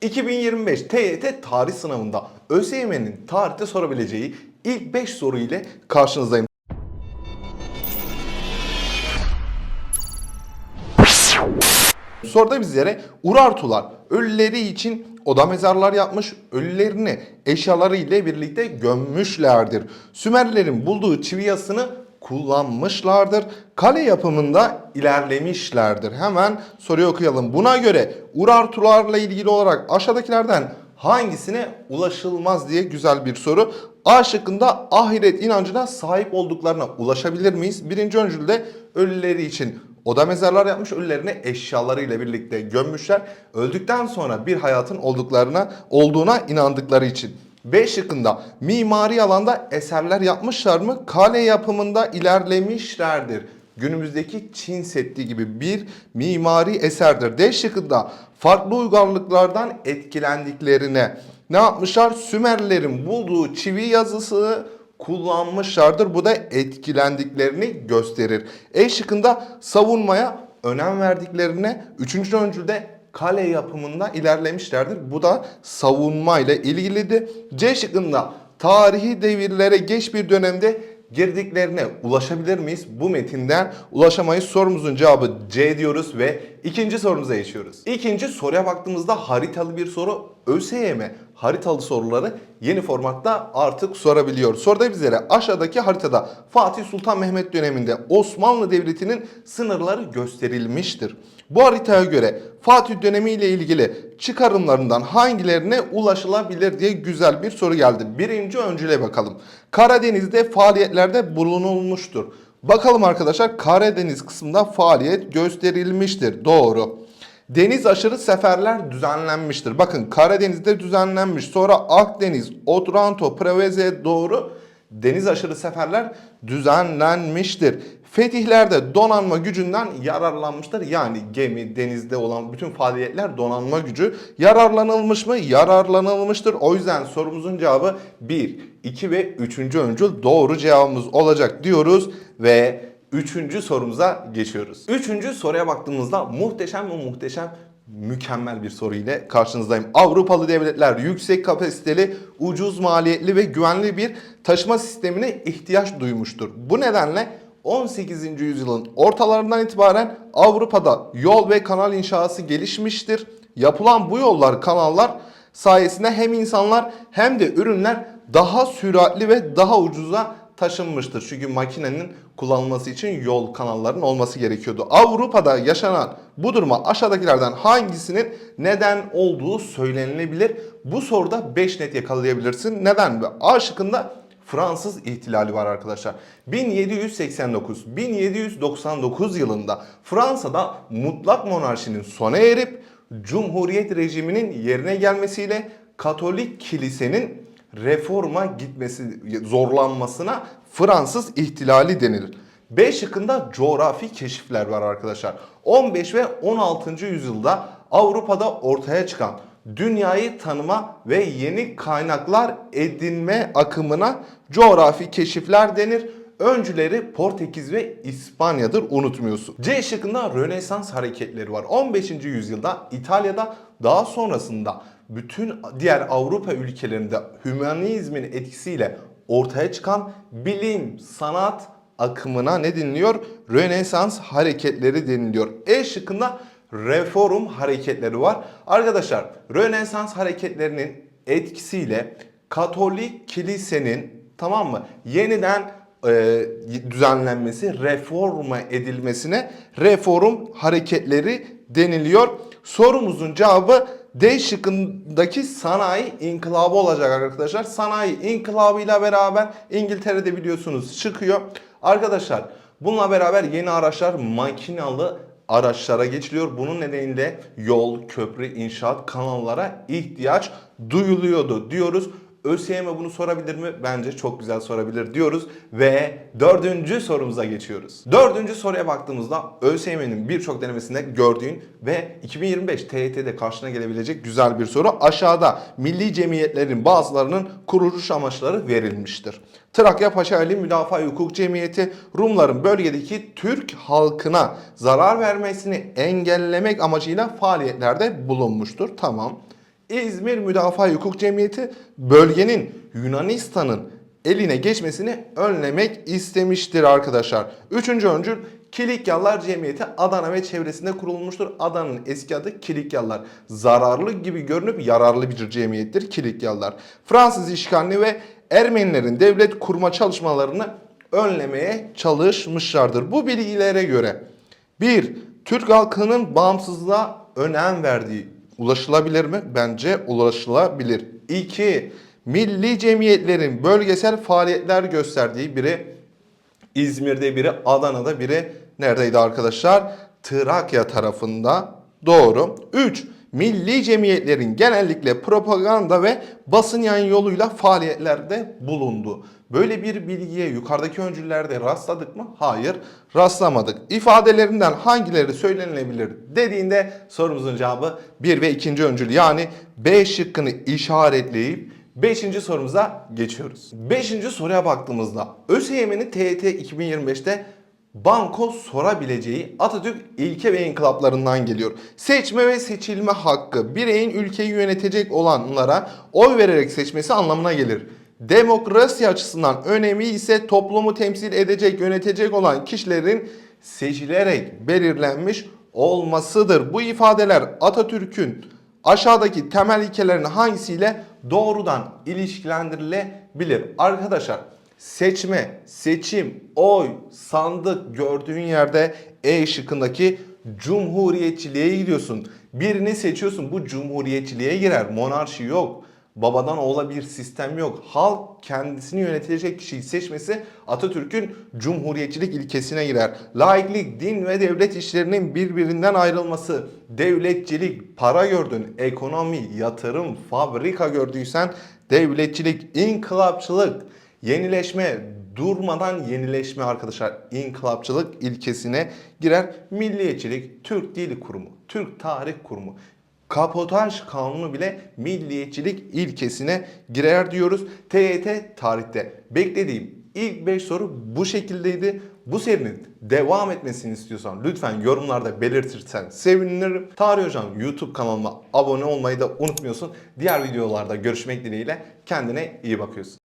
2025 TYT tarih sınavında ÖSYM'nin tarihte sorabileceği ilk 5 soru ile karşınızdayım. Soruda bizlere Urartular ölüleri için oda mezarlar yapmış, ölülerini eşyaları ile birlikte gömmüşlerdir. Sümerlerin bulduğu çivi yasını kullanmışlardır. Kale yapımında ilerlemişlerdir. Hemen soruyu okuyalım. Buna göre Urartularla ilgili olarak aşağıdakilerden hangisine ulaşılmaz diye güzel bir soru. A şıkkında ahiret inancına sahip olduklarına ulaşabilir miyiz? Birinci öncülde ölüleri için Oda mezarlar yapmış, ölülerini eşyalarıyla birlikte gömmüşler. Öldükten sonra bir hayatın olduklarına olduğuna inandıkları için. B şıkkında mimari alanda eserler yapmışlar mı? Kale yapımında ilerlemişlerdir. Günümüzdeki Çin Seddi gibi bir mimari eserdir. D şıkkında farklı uygarlıklardan etkilendiklerine ne yapmışlar? Sümerlerin bulduğu çivi yazısı kullanmışlardır. Bu da etkilendiklerini gösterir. E şıkkında savunmaya önem verdiklerine, üçüncü öncülde kale yapımında ilerlemişlerdir. Bu da savunma ile ilgilidir. C şıkkında tarihi devirlere geç bir dönemde girdiklerine ulaşabilir miyiz? Bu metinden ulaşamayız. Sorumuzun cevabı C diyoruz ve ikinci sorumuza geçiyoruz. İkinci soruya baktığımızda haritalı bir soru. ÖSYM haritalı soruları yeni formatta artık sorabiliyor. Soruda bizlere aşağıdaki haritada Fatih Sultan Mehmet döneminde Osmanlı Devleti'nin sınırları gösterilmiştir. Bu haritaya göre Fatih dönemi ile ilgili çıkarımlarından hangilerine ulaşılabilir diye güzel bir soru geldi. Birinci öncüle bakalım. Karadeniz'de faaliyetlerde bulunulmuştur. Bakalım arkadaşlar Karadeniz kısmında faaliyet gösterilmiştir. Doğru. Deniz aşırı seferler düzenlenmiştir. Bakın Karadeniz'de düzenlenmiş. Sonra Akdeniz, Otranto, Preveze doğru deniz aşırı seferler düzenlenmiştir. Fetihlerde donanma gücünden yararlanmıştır. Yani gemi, denizde olan bütün faaliyetler donanma gücü yararlanılmış mı? Yararlanılmıştır. O yüzden sorumuzun cevabı 1, 2 ve 3. öncül doğru cevabımız olacak diyoruz ve Üçüncü sorumuza geçiyoruz. Üçüncü soruya baktığımızda muhteşem ve muhteşem mükemmel bir soru ile karşınızdayım. Avrupalı devletler yüksek kapasiteli, ucuz maliyetli ve güvenli bir taşıma sistemine ihtiyaç duymuştur. Bu nedenle 18. yüzyılın ortalarından itibaren Avrupa'da yol ve kanal inşası gelişmiştir. Yapılan bu yollar, kanallar sayesinde hem insanlar hem de ürünler daha süratli ve daha ucuza taşınmıştır. Çünkü makinenin kullanılması için yol kanallarının olması gerekiyordu. Avrupa'da yaşanan bu duruma aşağıdakilerden hangisinin neden olduğu söylenilebilir. Bu soruda 5 net yakalayabilirsin. Neden? Ve A şıkkında Fransız ihtilali var arkadaşlar. 1789-1799 yılında Fransa'da mutlak monarşinin sona erip Cumhuriyet rejiminin yerine gelmesiyle Katolik kilisenin reforma gitmesi zorlanmasına Fransız ihtilali denilir. B şıkkında coğrafi keşifler var arkadaşlar. 15 ve 16. yüzyılda Avrupa'da ortaya çıkan dünyayı tanıma ve yeni kaynaklar edinme akımına coğrafi keşifler denir. Öncüleri Portekiz ve İspanya'dır unutmuyorsun. C şıkkında Rönesans hareketleri var. 15. yüzyılda İtalya'da daha sonrasında bütün diğer Avrupa ülkelerinde hümanizmin etkisiyle ortaya çıkan bilim, sanat akımına ne deniliyor? Rönesans hareketleri deniliyor. E şıkkında reform hareketleri var. Arkadaşlar Rönesans hareketlerinin etkisiyle Katolik kilisenin tamam mı yeniden e, düzenlenmesi, reforma edilmesine reform hareketleri deniliyor. Sorumuzun cevabı D şıkkındaki sanayi inkılabı olacak arkadaşlar. Sanayi inkılabıyla beraber İngiltere'de biliyorsunuz çıkıyor. Arkadaşlar bununla beraber yeni araçlar makinalı araçlara geçiliyor. Bunun nedeniyle yol, köprü, inşaat, kanallara ihtiyaç duyuluyordu diyoruz. ÖSYM bunu sorabilir mi? Bence çok güzel sorabilir diyoruz ve dördüncü sorumuza geçiyoruz. Dördüncü soruya baktığımızda ÖSYM'nin birçok denemesinde gördüğün ve 2025 TYT'de karşına gelebilecek güzel bir soru. Aşağıda milli cemiyetlerin bazılarının kuruluş amaçları verilmiştir. Trakya Paşaeli Müdafaa Hukuk Cemiyeti Rumların bölgedeki Türk halkına zarar vermesini engellemek amacıyla faaliyetlerde bulunmuştur. Tamam. İzmir Müdafaa Hukuk Cemiyeti bölgenin Yunanistan'ın eline geçmesini önlemek istemiştir arkadaşlar. Üçüncü öncül Kilikyalılar Cemiyeti Adana ve çevresinde kurulmuştur. Adana'nın eski adı Kilikyalılar. Zararlı gibi görünüp yararlı bir cemiyettir Kilikyalılar. Fransız işgalini ve Ermenilerin devlet kurma çalışmalarını önlemeye çalışmışlardır. Bu bilgilere göre 1. Türk halkının bağımsızlığa önem verdiği ulaşılabilir mi? Bence ulaşılabilir. 2. Milli cemiyetlerin bölgesel faaliyetler gösterdiği biri İzmir'de biri, Adana'da biri neredeydi arkadaşlar? Trakya tarafında. Doğru. 3. Milli cemiyetlerin genellikle propaganda ve basın yayın yoluyla faaliyetlerde bulundu. Böyle bir bilgiye yukarıdaki öncüllerde rastladık mı? Hayır, rastlamadık. İfadelerinden hangileri söylenilebilir dediğinde sorumuzun cevabı 1 ve 2. öncül yani B şıkkını işaretleyip 5. sorumuza geçiyoruz. 5. soruya baktığımızda ÖSYM'nin TYT 2025'te banko sorabileceği Atatürk ilke ve inkılaplarından geliyor. Seçme ve seçilme hakkı bireyin ülkeyi yönetecek olanlara oy vererek seçmesi anlamına gelir. Demokrasi açısından önemi ise toplumu temsil edecek, yönetecek olan kişilerin seçilerek belirlenmiş olmasıdır. Bu ifadeler Atatürk'ün aşağıdaki temel ilkelerin hangisiyle doğrudan ilişkilendirilebilir? Arkadaşlar seçme, seçim, oy, sandık gördüğün yerde E şıkkındaki cumhuriyetçiliğe gidiyorsun. Birini seçiyorsun bu cumhuriyetçiliğe girer. Monarşi yok. Babadan oğula bir sistem yok. Halk kendisini yönetecek kişiyi seçmesi Atatürk'ün cumhuriyetçilik ilkesine girer. Laiklik, din ve devlet işlerinin birbirinden ayrılması, devletçilik, para gördün, ekonomi, yatırım, fabrika gördüysen devletçilik, inkılapçılık, yenileşme, durmadan yenileşme arkadaşlar inkılapçılık ilkesine girer. Milliyetçilik, Türk Dil Kurumu, Türk Tarih Kurumu, Kapotaj kanunu bile milliyetçilik ilkesine girer diyoruz. TYT tarihte beklediğim ilk 5 soru bu şekildeydi. Bu serinin devam etmesini istiyorsan lütfen yorumlarda belirtirsen sevinirim. Tarih Hocam YouTube kanalıma abone olmayı da unutmuyorsun. Diğer videolarda görüşmek dileğiyle kendine iyi bakıyorsun.